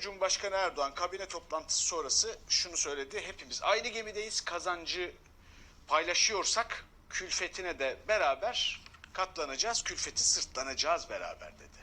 Cumhurbaşkanı Erdoğan kabine toplantısı sonrası şunu söyledi. Hepimiz aynı gemideyiz. Kazancı paylaşıyorsak külfetine de beraber katlanacağız. Külfeti sırtlanacağız beraber dedi.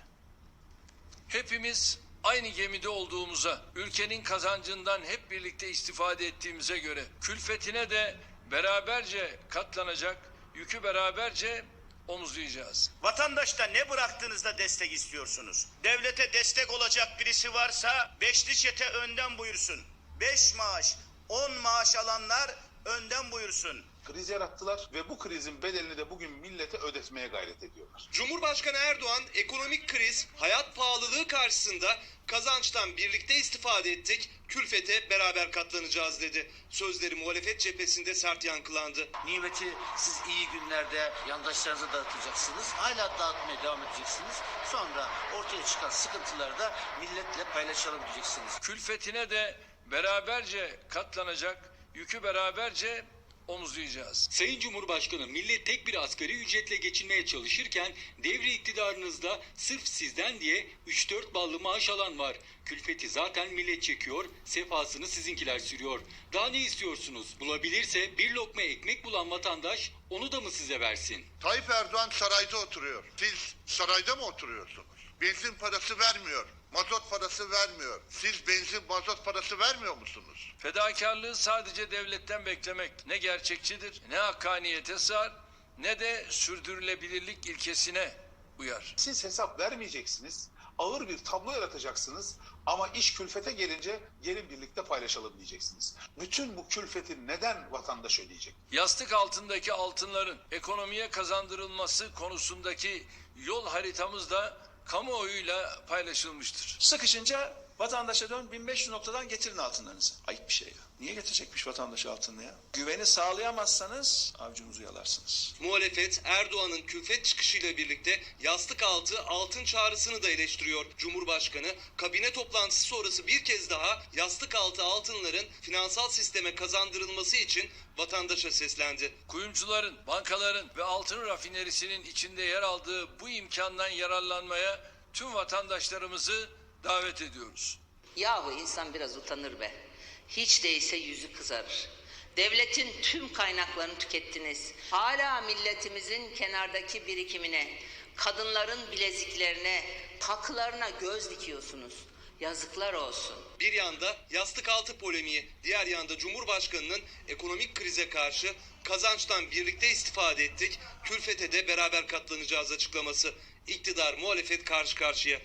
Hepimiz aynı gemide olduğumuza, ülkenin kazancından hep birlikte istifade ettiğimize göre külfetine de beraberce katlanacak, yükü beraberce omuzlayacağız. Vatandaşta ne bıraktığınızda destek istiyorsunuz? Devlete destek olacak birisi varsa beşli çete önden buyursun. Beş maaş, on maaş alanlar önden buyursun. kriz yarattılar ve bu krizin bedelini de bugün millete ödetmeye gayret ediyorlar. Cumhurbaşkanı Erdoğan ekonomik kriz, hayat pahalılığı karşısında kazançtan birlikte istifade ettik, külfete beraber katlanacağız dedi. Sözleri muhalefet cephesinde sert yankılandı. Nimeti siz iyi günlerde yandaşlarınıza dağıtacaksınız. Hala dağıtmaya devam edeceksiniz. Sonra ortaya çıkan sıkıntıları da milletle paylaşalım diyeceksiniz. Külfetine de beraberce katlanacak, yükü beraberce omuzlayacağız. Sayın Cumhurbaşkanı millet tek bir asgari ücretle geçinmeye çalışırken devri iktidarınızda sırf sizden diye 3-4 ballı maaş alan var. Külfeti zaten millet çekiyor, sefasını sizinkiler sürüyor. Daha ne istiyorsunuz? Bulabilirse bir lokma ekmek bulan vatandaş onu da mı size versin? Tayyip Erdoğan sarayda oturuyor. Siz sarayda mı oturuyorsunuz? Benzin parası vermiyor. Mazot parası vermiyor. Siz benzin mazot parası vermiyor musunuz? Fedakarlığı sadece devletten beklemek ne gerçekçidir, ne hakkaniyete sığar, ne de sürdürülebilirlik ilkesine uyar. Siz hesap vermeyeceksiniz, ağır bir tablo yaratacaksınız ama iş külfete gelince gelin birlikte paylaşalım diyeceksiniz. Bütün bu külfeti neden vatandaş ödeyecek? Yastık altındaki altınların ekonomiye kazandırılması konusundaki yol haritamız da kamuoyuyla paylaşılmıştır. Sıkışınca vatandaşa dön 1500 noktadan getirin altınlarınızı. Ayıp bir şey ya. Niye getirecekmiş vatandaş altınını ya? Güveni sağlayamazsanız avcunuzu yalarsınız. Muhalefet Erdoğan'ın külfet çıkışıyla birlikte yastık altı altın çağrısını da eleştiriyor. Cumhurbaşkanı kabine toplantısı sonrası bir kez daha yastık altı altınların finansal sisteme kazandırılması için vatandaşa seslendi. Kuyumcuların, bankaların ve altın rafinerisinin içinde yer aldığı bu imkandan yararlanmaya tüm vatandaşlarımızı davet ediyoruz. Yahu insan biraz utanır be. Hiç değilse yüzü kızarır. Devletin tüm kaynaklarını tükettiniz. Hala milletimizin kenardaki birikimine, kadınların bileziklerine, takılarına göz dikiyorsunuz. Yazıklar olsun. Bir yanda yastık altı polemiği, diğer yanda Cumhurbaşkanı'nın ekonomik krize karşı kazançtan birlikte istifade ettik, külfete de beraber katlanacağız açıklaması. İktidar muhalefet karşı karşıya.